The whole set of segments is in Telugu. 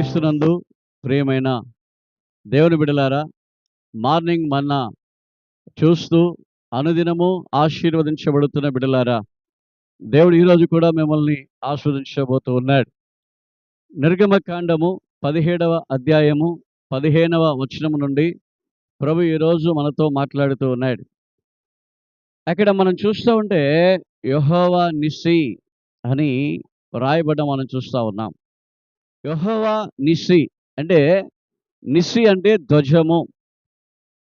క్రీస్తునందు ప్రియమైన దేవుని బిడలారా మార్నింగ్ మన్నా చూస్తూ అనుదినము ఆశీర్వదించబడుతున్న బిడలారా దేవుడు ఈరోజు కూడా మిమ్మల్ని ఆస్వాదించబోతూ ఉన్నాడు. నిర్గమకాండము పదిహేడవ అధ్యాయము పదిహేనవ వచనము నుండి ప్రభు ఈరోజు మనతో మాట్లాడుతూ ఉన్నాడు. అక్కడ మనం చూస్తూ ఉంటే యహోవా నిస్సి అని రాయబడ్డం మనం చూస్తూ ఉన్నాం. యహోవా నిస్సి. అంటే నిస్సి అంటే ధ్వజము.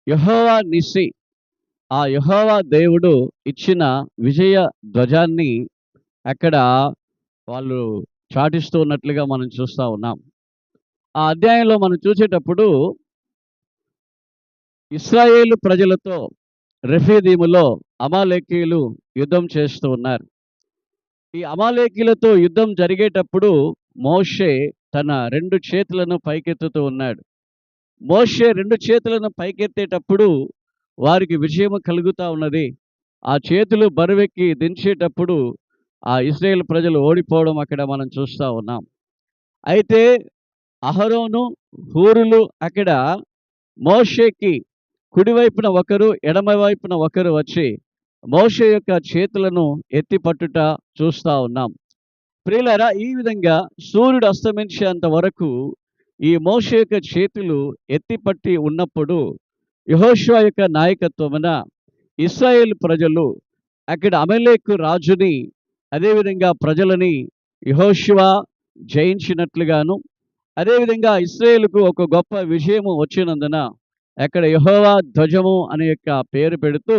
యహోవా నిస్సి. ఆ యహోవా దేవుడు ఇచ్చిన విజయ ధ్వజాన్ని అక్కడ వాళ్ళు చాటిస్తూ ఉన్నట్లుగా మనం చూస్తూ ఉన్నాం. ఆ అధ్యాయంలో మనం చూసేటప్పుడు ఇస్రాయేలు ప్రజలతో రెఫీదీములో అమాలేకీయులు యుద్ధం చేస్తూ ఉన్నారు. ఈ అమాలేకీలతో యుద్ధం జరిగేటప్పుడు మోషే తన రెండు చేతులను పైకెత్తుతూ ఉన్నాడు. మోషే రెండు చేతులను పైకెత్తేటప్పుడు వారికి విజయం కలుగుతూ ఉన్నది. ఆ చేతులు బరువెక్కి దించేటప్పుడు ఆ ఇస్రాయేల్ ప్రజలు ఓడిపోవడం అక్కడ మనం చూస్తూ ఉన్నాం. అయితే అహరోను హూరులు అక్కడ మోషేకి కుడివైపున ఒకరు ఎడమ వైపున ఒకరు వచ్చి మోషే యొక్క చేతులను ఎత్తి పట్టుట చూస్తూ ఉన్నాం. ప్రియులరా ఈ విధంగా సూర్యుడు అస్తమించేంత వరకు ఈ మోష యొక్క చేతులు ఎత్తిపట్టి ఉన్నప్పుడు యహోషువ యొక్క నాయకత్వమున ఇస్రాయేల్ ప్రజలు అక్కడ అమెలేక్ రాజుని అదేవిధంగా ప్రజలని యహోషువ జయించినట్లుగాను అదేవిధంగా ఇస్రాయేల్కు ఒక గొప్ప విజయము వచ్చినందున అక్కడ యహోవా ధ్వజము అనే యొక్క పేరు పెడుతూ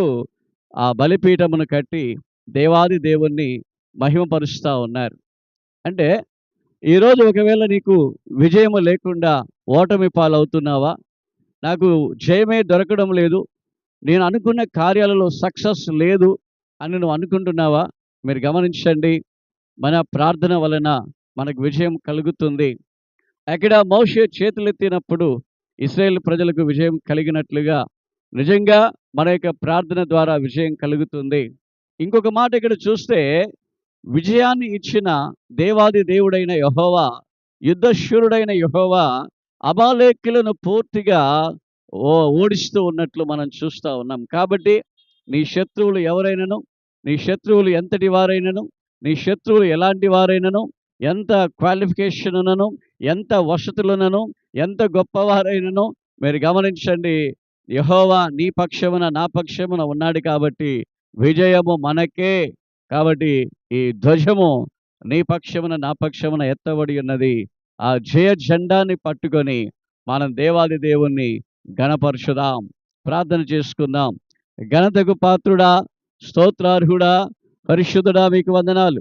ఆ బలిపీఠమును కట్టి దేవాది దేవుణ్ణి మహిమపరుస్తూ ఉన్నారు. అంటే ఈరోజు ఒకవేళ నీకు విజయము లేకుండా ఓటమి పాలవుతున్నావా? నాకు జయమే దొరకడం లేదు. నేను అనుకున్న కార్యాలలో సక్సెస్ లేదు అని నువ్వు అనుకుంటున్నావా? మీరు గమనించండి. మన ప్రార్థన వలన మనకు విజయం కలుగుతుంది. అక్కడ మోషే చేతులెత్తినప్పుడు ఇస్రాయేల్ ప్రజలకు విజయం కలిగినట్లుగా నిజంగా మన యొక్క ప్రార్థన ద్వారా విజయం కలుగుతుంది. ఇంకొక మాట ఇక్కడ చూస్తే విజయాన్ని ఇచ్చిన దేవాది దేవుడైన యహోవా యుద్ధశూరుడైన యహోవా అబాలేకులను పూర్తిగా ఓ ఓడిస్తూ ఉన్నట్లు మనం చూస్తూ ఉన్నాం. కాబట్టి నీ శత్రువులు ఎవరైనను నీ శత్రువులు ఎంతటి వారైనను నీ శత్రువులు ఎలాంటి వారైనను ఎంత క్వాలిఫికేషన్ ఉన్నను ఎంత వసతులునను ఎంత గొప్పవారైనను మీరు గమనించండి. యహోవా నీ పక్షమున నా పక్షమున ఉన్నాడు కాబట్టి విజయము మనకే. కాబట్టి ఈ ధ్వజము నీ పక్షమున నా పక్షమున ఎత్తబడి ఉన్నది. ఆ జయ జెండాన్ని పట్టుకొని మనం దేవాది దేవుణ్ణి గణపరచుదాం ప్రార్థన చేసుకుందాం. ఘనతకు పాత్రుడా స్తోత్రార్హుడా పరిశుద్ధుడా మీకు వందనాలు.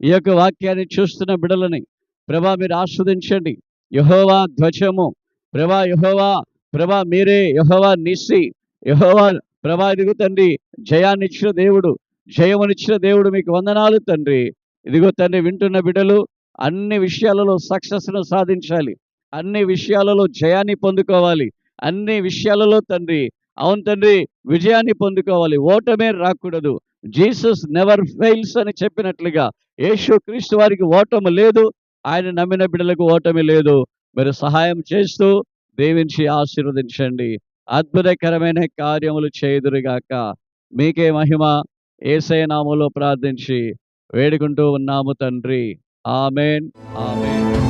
ఈ యొక్క వాక్యాన్ని చూస్తున్న బిడలని ప్రభా మీరు ఆస్వాదించండి. యహోవా ధ్వజము ప్రభా యహోవా ప్రభా మీరే యహోవా నిస్సి యహోవా ప్రభా ఇదిగో తండ్రి జయాన్నిచ్చిన దేవుడు. జయమునిచ్చిన దేవుడు మీకు వందనాలు తండ్రి. ఇదిగో తండ్రి వింటున్న బిడ్డలు అన్ని విషయాలలో సక్సెస్ను సాధించాలి. అన్ని విషయాలలో జయాన్ని పొందుకోవాలి. అన్ని విషయాలలో తండ్రి అవును తండ్రి విజయాన్ని పొందుకోవాలి. ఓటమే రాకూడదు. జీసస్ నెవర్ ఫెయిల్స్ అని చెప్పినట్లుగా యేసు క్రీస్తు వారికి ఓటమి లేదు. ఆయన నమ్మిన బిడ్డలకు ఓటమి లేదు. మీరు సహాయం చేస్తూ దీవించి ఆశీర్వదించండి. అద్భుతకరమైన కార్యములు చేయుదురుగాక. మీకే మహిమ. ఏసై నామంలో ప్రార్థించి వేడుకుంటూ ఉన్నాము తండ్రి. ఆమెన్. ఆమెన్.